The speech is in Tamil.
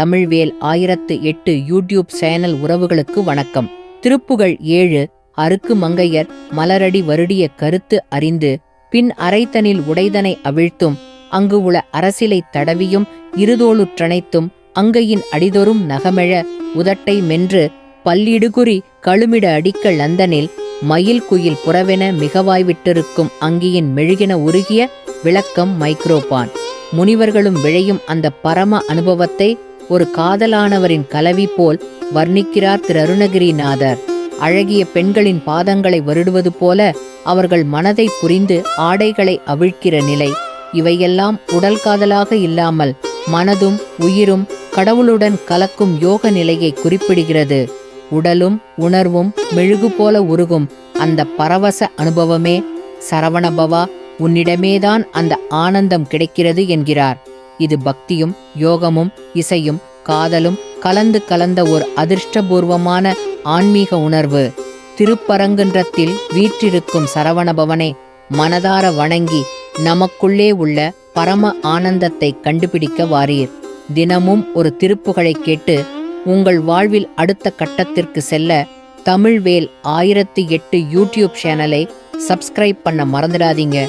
தமிழ்வேல் ஆயிரத்து எட்டு யூடியூப் சேனல் உறவுகளுக்கு வணக்கம். திருப்புகழ் ஏழு அருக்கு மங்கையர் மலரடி வருடிய கருத்து அறிந்து பின் அரைத்தனில் உடைதனை அவிழ்த்தும் அங்கு உள அரசிலை தடவியும் இருதோளுற்றனைத்தும் அங்கையின் அடிதொரும் நகமெழ உதட்டை மென்று பல்லிடுகுறி கழுமிட அடிக்கல் அந்தனில் மயில் குயில் புறவென மிகவாய்விட்டிருக்கும் அங்கியின் மெழுகின உருகிய விளக்கம் மைக்ரோபான். முனிவர்களும் விழையும் அந்த பரம அனுபவத்தை ஒரு காதலானவரின் கலவி போல் வர்ணிக்கிறார் திரு அருணகிரிநாதர். அழகிய பெண்களின் பாதங்களை வருடுவது போல அவர்கள் மனதை புரிந்து ஆடைகளை அவிழ்க்கிற நிலை. இவையெல்லாம் உடல் காதலாக இல்லாமல் மனதும் உயிரும் கடவுளுடன் கலக்கும் யோக நிலையை குறிப்பிடுகிறது. உடலும் உணர்வும் மெழுகு போல உருகும் அந்த பரவச அனுபவமே சரவணபவா உன்னிடமேதான் அந்த ஆனந்தம் கிடைக்கிறது என்கிறார். இது பக்தியும் யோகமும் இசையும் காதலும் கலந்து கலந்த ஒரு அதிர்ஷ்டபூர்வமான ஆன்மீக உணர்வு. திருப்பரங்குன்றத்தில் வீற்றிருக்கும் சரவணபவனை மனதார வணங்கி நமக்குள்ளே உள்ள பரம ஆனந்தத்தை கண்டுபிடிக்க வாரீர். தினமும் ஒரு திருப்புகழை கேட்டு உங்கள் வாழ்வில் அடுத்த கட்டத்திற்கு செல்ல தமிழ்வேல் ஆயிரத்தி எட்டு யூடியூப் சேனலை சப்ஸ்கிரைப் பண்ண மறந்துடாதீங்க.